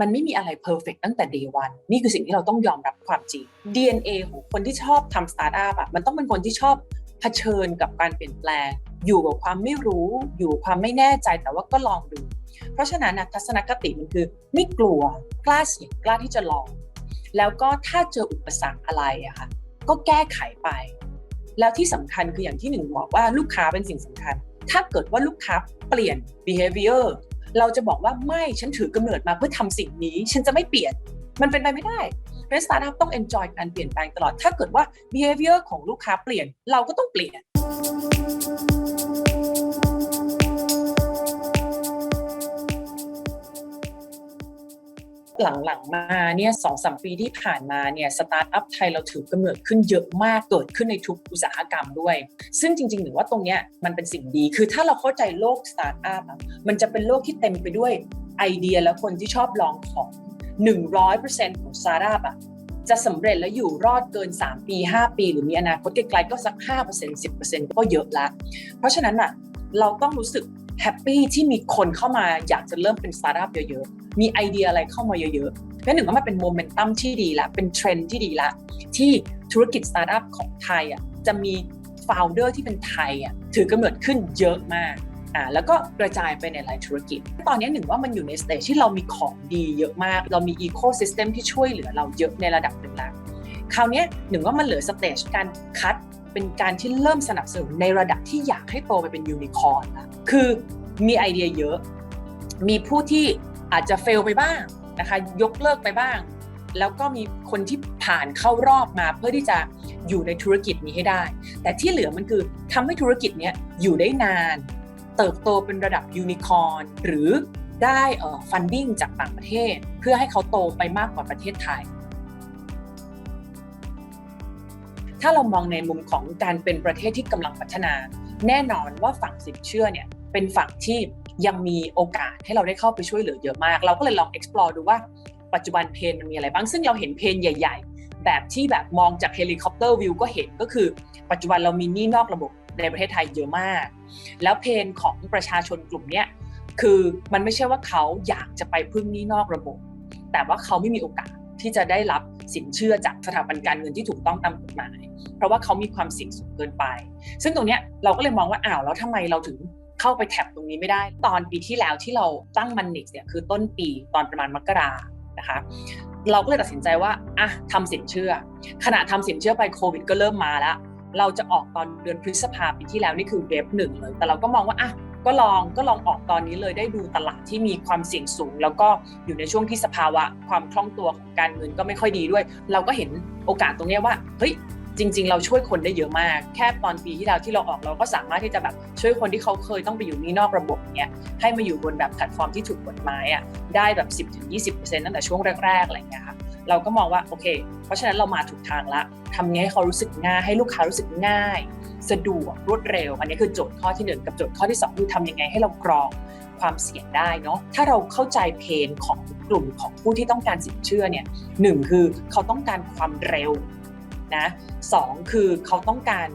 มันไม่มีอะไรเพอร์เฟกตั้งแต่ day one นี่คือสิ่งที่เราต้องยอมรับความจริง DNA ของคนที่ชอบทำสตาร์ทอัพอะมันต้องเป็นคนที่ชอบเผชิญกับการเปลี่ยนแปลง อยู่กับความไม่รู้ อยู่ความไม่แน่ใจแต่ว่าก็ลองดู เพราะฉะนั้นนะทัศนคติมันคือไม่กลัวกล้าเสี่ยงกล้าที่จะลอง แล้วก็ถ้าเจออุปสรรคอะไรอะค่ะก็แก้ไขไป แล้วที่สำคัญคืออย่างที่หนึ่งบอกว่าลูกค้าเป็นสิ่งสำคัญ ถ้าเกิดว่าลูกค้าเปลี่ยน behavior เราจะบอกว่าไม่ฉันถือกำเนิดมาเพื่อทำสิ่งนี้ ฉันจะไม่เปลี่ยน มันเป็นไปไม่ได้เพราะสตาร์ทอัพต้อง enjoy การเปลี่ยนแปลงตลอดถ้าเกิดว่า behavior ของลูกค้าเปลี่ยนเราก็ต้องเปลี่ยน หลังๆมาเนี่ยสองสามปีที่ผ่านมาเนี่ยสตาร์ทอัพไทยเราถือกำเนิดขึ้นเยอะมากเกิดขึ้นในทุกอุตสาหกรรมด้วย ซึ่งจริงๆหรือว่าตรงเนี้ยมันเป็นสิ่งดีคือถ้าเราเข้าใจโลกสตาร์ทอัพมันจะเป็นโลกที่เต็มไปด้วยไอเดียและคนที่ชอบลองของ 100%ของสตาร์ทอัพอะจะสำเร็จและอยู่รอดเกิน 3 ปี 5 ปี หรือมีอนาคตไกลๆก็สัก 5% 10%ก็เยอะละ เพราะฉะนั้นอะเราต้องรู้สึกแฮปปี้ที่มีคนเข้ามาอยากจะเริ่มเป็นสตาร์ทอัพเยอะๆ มีไอเดียอะไรเข้ามาเยอะๆนั่นหนึ่งว่ามันเป็นโมเมนตัมที่ดีละเป็นเทรนด์ที่ดีละที่ธุรกิจสตาร์ทอัพของไทยอะจะมีโฟาวเดอร์ที่เป็นไทยอะถือกำเนิดขึ้นเยอะมากอ่าแล้วก็กระจายไปในหลายธุรกิจ ตอนนี้หนึ่งว่ามันอยู่ในสเตจที่เรามีของดีเยอะมาก เรามีอีโคซิสเต็มที่ช่วยเหลือเราเยอะในระดับหนึ่งแล้วคราวนี้หนึ่งว่ามันเหลือสเตจการคัดเป็นการที่เริ่มสนับสนุนในระดับที่อยากให้โตไปเป็นยูนิคอร์นละคือมีไอเดียเยอะ มีผู้ที่ อาจจะเฟลไปบ้างนะคะยกเลิกไปบ้าง แล้วก็มีคนที่ผ่านเข้ารอบมาเพื่อที่จะอยู่ในธุรกิจนี้ให้ได้ แต่ที่เหลือมันคือทำให้ธุรกิจนี้อยู่ได้นาน เติบโตเป็นระดับยูนิคอร์นหรือได้เออฟันดิ้งจากต่างประเทศ เพื่อให้เขาโตไปมากกว่าประเทศไทย ถ้าเรามองในมุมของการเป็นประเทศที่กำลังพัฒนา แน่นอนว่าฝั่งสินเชื่อเนี่ยเป็นฝั่งที่ ยังมีโอกาสให้เราได้เข้าไปช่วยเหลือเยอะมาก เราก็เลยลอง explore ดูว่าปัจจุบันเพนมันมีอะไรบ้าง ซึ่งเราเห็นเพนใหญ่ ๆ แบบที่แบบมองจากเฮลิคอปเตอร์วิวก็เห็นก็คือ ปัจจุบันเรามีหนี้นอกระบบในประเทศไทยเยอะมาก แล้วเพนของประชาชนกลุ่มเนี้ยคือมันไม่ใช่ว่าเขาอยากจะไปพึ่งหนี้นอกระบบ แต่ว่าเขาไม่มีโอกาสที่จะได้รับสินเชื่อจากสถาบันการเงินที่ถูกต้องตามกฎหมาย เพราะว่าเขามีความเสี่ยงสูงเกินไป ซึ่งตรงเนี้ยเราก็เลยมองว่าอ้าวแล้วทำไมเราถึง เข้าไปแท็บตรงนี้ไม่ได้ ตอนปีที่แล้วที่เราตั้งมันนิกเนี่ยคือต้นปีตอนประมาณมกรานะคะเราก็เลยตัดสินใจว่าอะทำสินเชื่อ ขณะทำสินเชื่อไปโควิด ก็เริ่มมาแล้วเราจะออกตอนเดือนพฤษภาปีที่แล้วนี่คือเวฟหนึ่งเลย แต่เราก็มองว่าอะก็ลองก็ลองออกตอนนี้เลยได้ดูตลาดที่มีความเสี่ยงสูง แล้วก็อยู่ในช่วงที่สภาวะความคล่องตัวของการเงินก็ไม่ค่อยดีด้วย เราก็เห็นโอกาสตรงนี้ว่าเฮ้ย จริง ๆ เราช่วยคนได้เยอะมาก แค่ตอนปีที่แล้วที่เราออกเราก็สามารถที่จะแบบช่วยคนที่เขาเคยต้องไปอยู่นี่นอกระบบเนี้ยให้มาอยู่บนแบบแพลตฟอร์มที่ถูกกฎหมายอะได้แบบ 10-20%ตั้งแต่ช่วงแรกๆอะไรอย่างเงี้ยค่ะเราก็มองว่าโอเค เพราะฉะนั้นเรามาถูกทางละทำไงให้เขารู้สึกง่าย ให้ลูกค้ารู้สึกง่าย สะดวกรวดเร็ว อันนี้คือโจทย์ข้อที่หนึ่งกับโจทย์ข้อที่สองคือทำยังไงให้เรากรองความเสี่ยงได้เนาะถ้าเราเข้าใจเพนของกลุ่มของผู้ที่ต้องการสินเชื่อเนี่ยหนึ่งคือเขาต้องการความเร็ว นะสองคือเขาต้องการ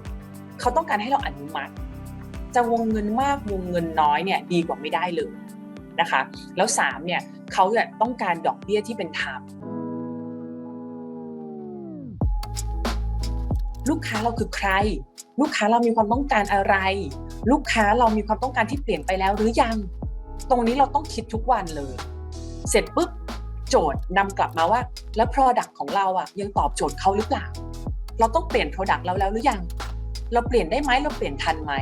เขาต้องการให้เราอนุมัติ จะวงเงินมากวงเงินน้อยเนี่ยดีกว่าไม่ได้เลยนะคะแล้วสามเนี่ยเขาเนี่ยต้องการดอกเบี้ยที่เป็นธรรมลูกค้าเราคือใคร ลูกค้าเรามีความต้องการอะไร ลูกค้าเรามีความต้องการที่เปลี่ยนไปแล้วหรือยัง ตรงนี้เราต้องคิดทุกวันเลย เสร็จปุ๊บโจทย์นำกลับมาว่า แล้ว Product ของเราอะยังตอบโจทย์เขาหรือเปล่า เราต้องเปลี่ยน Product เราแล้วหรือยัง เราเปลี่ยนได้ไหมเราเปลี่ยนทันไหม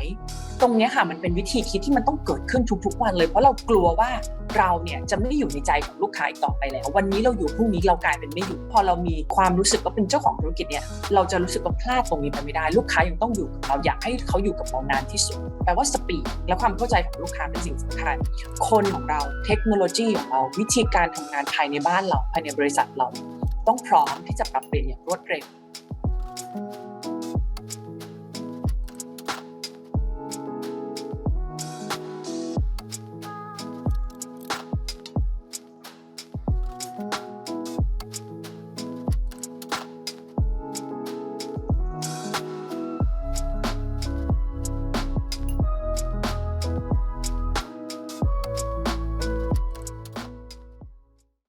ตรงนี้ค่ะมันเป็นวิธีคิดที่มันต้องเกิดขึ้นทุกๆวันเลย เพราะเรากลัวว่าเราเนี่ยจะไม่อยู่ในใจของลูกค้าอีกต่อไปแล้ว วันนี้เราอยู่พรุ่งนี้เรากลายเป็นไม่อยู่ พอเรามีความรู้สึกว่าเป็นเจ้าของธุรกิจเนี่ยเราจะรู้สึกว่าพลาดตรงนี้ไปไม่ได้ ลูกค้ายังต้องอยู่กับเราอยากให้เขาอยู่กับเรานานที่สุดแปลว่าสปีดและความเข้าใจของลูกค้าเป็นสิ่งสำคัญ คนของเราเทคโนโลยีของเราวิธีการทำงานภายในบ้านเราภายในบริษัทเรา ต้องพร้อมที่จะปรับเปลี่ยนอย่างรวดเร็ว